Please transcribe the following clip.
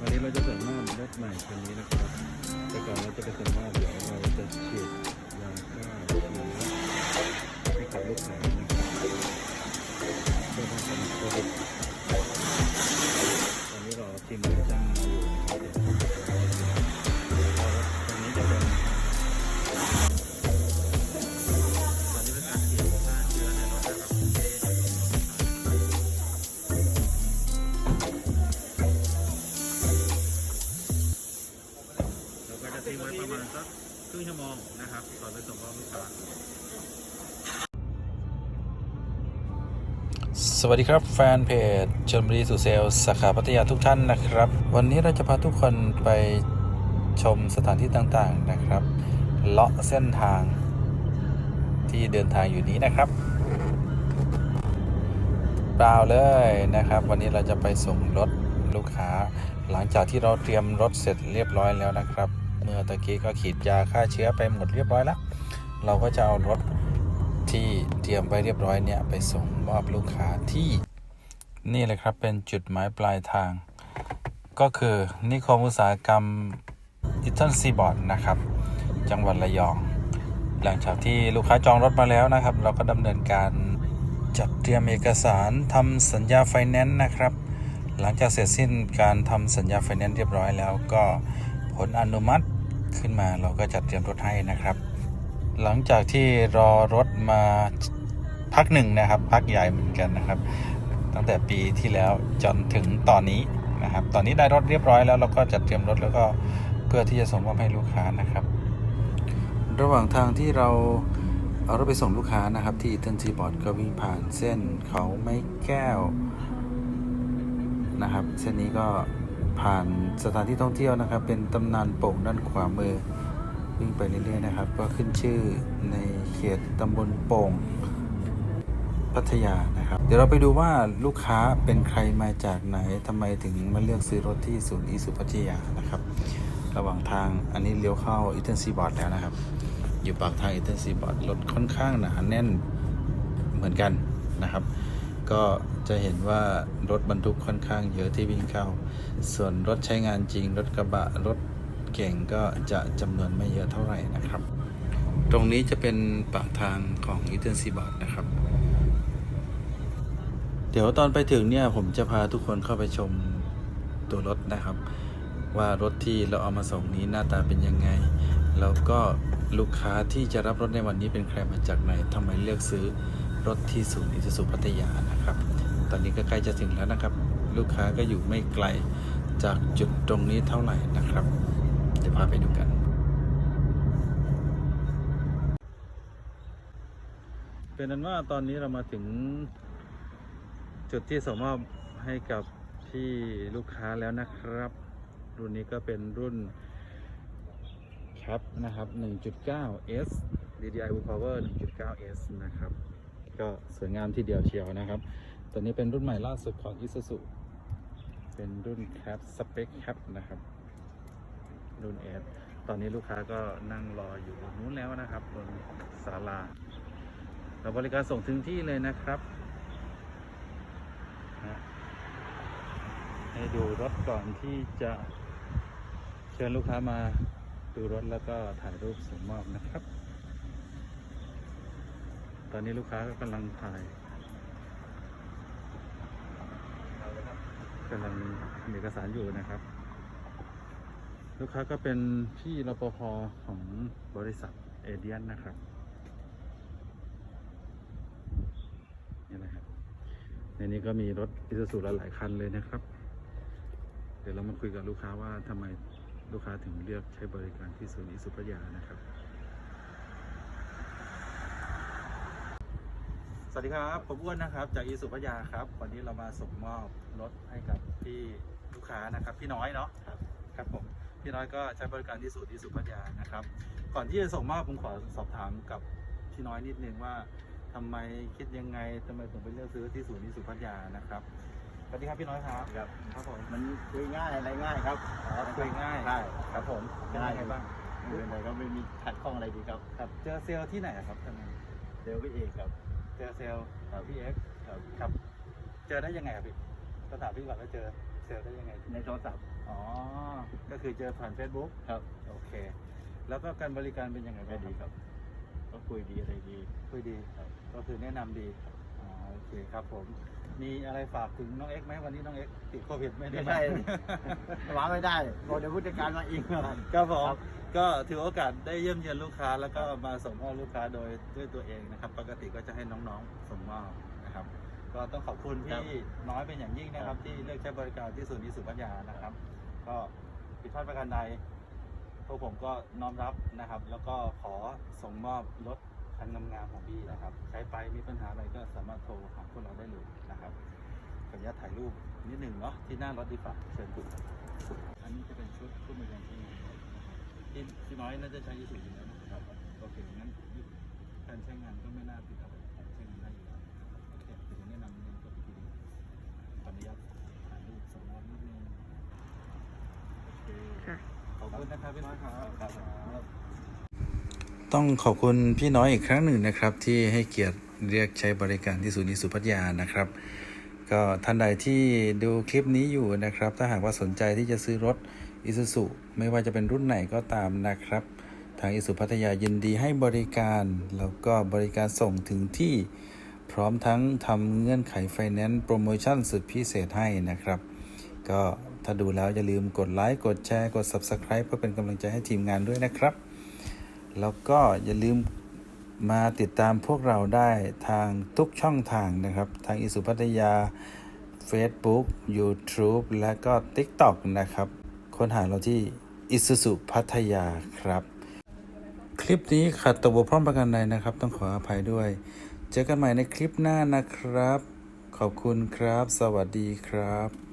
วันนี้เราจะส่งมอบรถใหม่คันนี้นะครับ แต่ก่อนเราจะไปส่งมอบเดี๋ยวเราจะฉีดยาฆ่าเชื้อให้กับลูกค้านะครับเพื่อป้องกันโควิด สวัสดีครับแฟนเพจชลบุรีสุเซลสาขาพัทยาทุกท่านนะครับ วันนี้เราจะพาทุกคนไปชมสถานที่ต่างๆนะครับ เลาะเส้นทางที่เดินทางอยู่นี้นะครับ เปล่าเลยนะครับ วันนี้เราจะไปส่งรถลูกค้า หลังจากที่เราเตรียมรถเสร็จเรียบร้อยแล้วนะครับ เมื่อตะกี้ก็ขีดยาฆ่าเชื้อไปหมดเรียบร้อยแล้ว เราก็จะเอารถ ที่เตรียมไว้เรียบร้อยเนี่ยไปส่งมอบลูกค้าที่ นี่เลยครับเป็นจุดหมายปลายทาง ก็คือนิคมอุตสาหกรรมอิตเทิลซีบอร์ดนะครับ จังหวัดระยอง หลังจากที่ลูกค้าจองรถมาแล้วนะครับ เราก็ดำเนินการจัดเตรียมเอกสารทำสัญญาไฟแนนซ์นะครับ หลังจากเสร็จสิ้นการทำสัญญาไฟแนนซ์เรียบร้อยแล้วก็ผลอนุมัติขึ้นมาเราก็จัดเตรียมรถให้นะครับ หลังจากที่รอรถมาพักหนึ่งนะครับ พักใหญ่เหมือนกันนะครับ ตั้งแต่ปีที่แล้วจนถึงตอนนี้นะครับ ตอนนี้ได้รถเรียบร้อยแล้วเราก็จัดเตรียมรถแล้วก็เพื่อที่จะส่งมอบให้ลูกค้านะครับ ระหว่างทางที่เราเอารถไปส่งลูกค้านะครับ ที่เทนซีบอร์ดก็วิ่งผ่านเส้นเขาไม้แก้วนะครับ เส้นนี้ก็ผ่านสถานที่ท่องเที่ยวนะครับ เป็นตำนานโป่งด้านขวามือ วิ่งไปเรื่อยๆนะครับ ก็ขึ้นชื่อในเขตตำบลโป่งพัทยานะครับ เดี๋ยวเราไปดูว่าลูกค้าเป็นใครมาจากไหนทำไมถึงมาเลือกซื้อรถที่ศูนย์อีสุพัทยานะครับ ระหว่างทางอันนี้เลี้ยวเข้าอิตเทนซีบอร์ดแล้วนะครับ อยู่ปากทางอิตเทนซีบอร์ดรถค่อนข้างหนาแน่นเหมือนกันนะครับ ก็จะเห็นว่ารถบรรทุกค่อนข้างเยอะที่วิ่งเข้า ส่วนรถใช้งานจริง รถกระบะรถ เก่งก็จะจำนวนไม่เยอะเท่าไหร่นะครับ ตรงนี้จะเป็นปากทางของอีเทนซีบอร์ดนะครับ เดี๋ยวตอนไปถึงเนี่ยผมจะพาทุกคนเข้าไปชมตัวรถนะครับ ว่ารถที่เราเอามาส่งนี้หน้าตาเป็นยังไง แล้วก็ลูกค้าที่จะรับรถในวันนี้เป็นใครมาจากไหนทำไมเลือกซื้อรถที่ศูนย์อิสุพัทยานะครับ ตอนนี้ก็ใกล้จะถึงแล้วนะครับ ลูกค้าก็อยู่ไม่ไกลจากจุดตรงนี้เท่าไหร่นะครับ เดี๋ยวพาไปดูกัน เป็นนั้นว่าตอนนี้เรามาถึง จุดที่ส่งมอบให้กับพี่ลูกค้าแล้วนะครับ รุ่นนี้ก็เป็นรุ่นแคปนะครับ 1.9 S DDI Blue Power 1.9 S นะครับ ก็สวยงามทีเดียวเชียวนะครับ ตัวนี้เป็นรุ่นใหม่ล่าสุดของ Isuzu เป็นรุ่นแคปสเปคแคปนะครับ รุ่น S ตอนนี้ลูกค้าก็นั่งรออยู่นู้นแล้วนะครับบนศาลาเราบริการส่งถึงที่เลยนะครับนะให้ดูรถก่อนที่จะเชิญลูกค้ามาดูรถแล้วก็ถ่ายรูปส่งมอบนะครับ ตอนนี้ลูกค้าก็กำลังถ่ายกำลังทำเอกสารอยู่นะครับ ลูกค้าก็เป็นพี่รปภของบริษัทเอเดียนนะครับนี่นะครับ ในนี้ก็มีรถอิซูซูหลายๆคันเลยนะครับ เดี๋ยวเรามาคุยกับลูกค้าว่าทำไมลูกค้าถึงเลือกใช้บริการที่ศูนย์อิสุพัทยานะครับ สวัสดีครับผมอ้วนนะครับ จากอิสุพัทยาครับ วันนี้เรามาส่งมอบรถให้กับพี่ลูกค้านะครับ พี่น้อยเนาะครับครับผม พี่น้อยก็ใช้บริการที่ศูนย์อิสุพัทยานะครับ ก่อนที่จะส่งมอบผมขอสอบถามกับพี่น้อยนิดนึงว่าทำไมคิดยังไงทำไมถึงไปเลือกซื้อที่ศูนย์นิสุพัทยานะครับสวัสดีครับพี่น้อยครับครับครับผมมันคุยง่ายอะไรง่ายครับคุยง่ายใช่ครับผมเป็นง่ายยังไงบ้างไม่เป็นไรครับไม่มีขัดข้องอะไรดีครับครับ เจอเซลล์ที่ไหนอะครับทำไมเดี๋ยวพี่เอกครับ เจอเซลล์พี่เอ็กซ์ครับครับ เจอได้ยังไงครับพี่ก็ถามพี่ก่อนว่าเจอเซซลล์ได้ยังไงในโทรศัพท์อ๋อ ก็คือเจอผ่าน Facebook ครับ โอเค แล้วก็การบริการเป็นยังไงก็บ้างดีครับ ก็คุยดีอะไรดี คุยดีครับ ก็คือแนะนำดีอ๋อโอเคครับผม มีอะไรฝากถึงน้องเอ็กซ์ไหมวันนี้น้องเอ็กซ์ติดโควิดไม่ได้ไม่มาใช่ วางไม่ได้บอกเดี๋ยวผู้จัดการมาอีก ครับผมครับ ก็ถือโอกาสได้เยี่ยมเยียนลูกค้า แล้วก็มาส่งมอบลูกค้าโดยด้วยตัวเองนะครับ ปกติก็จะให้น้องๆส่งมอบนะครับ ก็ต้องขอบคุณพี่น้อยเป็นอย่างยิ่งนะครับ ที่เลือกใช้บริการที่ศูนย์นิสุพัทยานะครับ ก็ผิดพลาดประการใดพวกผมก็น้อมรับนะครับ แล้วก็ขอส่งมอบรถคันงามๆของพี่นะครับ ใช้ไปมีปัญหาอะไรก็สามารถโทรหาพวกเราได้เลยนะครับขออนุญาตถ่ายรูปนิดหนึ่งเนาะที่หน้ารถดีฝ่าเชิญคุณอันนี้จะเป็นชุดผู้บริการใช้งานนะครับที่ที่น้อยน่าจะใช้ยี่สิบอยู่แล้วนะครับโอเคงั้นการใช้งานก็ไม่น่าติดอะไรใช้งานได้อยู่แล้วโอเคเดี๋ยวแนะนำเรื่องตัวทีนึงขออนุญาตถ่ายรูปส่งมอบนิดนึงโอเค ค่ะ ขอบ ครับพี่น้อยครับต้องขอบคุณพี่น้อยอีกครั้งหนึ่งนะครับ ที่ให้เกียรติเรียกใช้บริการที่ศูนย์นิสุพัทยานะครับ ก็ท่านใดที่ดูคลิปนี้อยู่นะครับ ถ้าหากว่าสนใจที่จะซื้อรถอิซูซุไม่ว่าจะเป็นรุ่นไหนก็ตามนะครับ ทางอิสุพัทยายินดีให้บริการ แล้วก็บริการส่งถึงที่พร้อมทั้งทำเงื่อนไขไฟแนนซ์โปรโมชั่นสุดพิเศษให้นะครับ ก็ ถ้าดูแล้วอย่าลืมกดไลค์กดแชร์กด Subscribe เพื่อเป็นกำลังใจให้ทีมงานด้วยนะครับ แล้วก็อย่าลืมมาติดตามพวกเราได้ทางทุกช่องทางนะครับ ทางอิสุพัทยา Facebook YouTube และก็ TikTok นะครับ ค้นหาเราที่อิสุสุพัทยาครับ คลิปนี้ขัดตกบกพร่องประการใดนะครับ ต้องขออภัยด้วย เจอกันใหม่ในคลิปหน้านะครับ ขอบคุณครับ สวัสดีครับ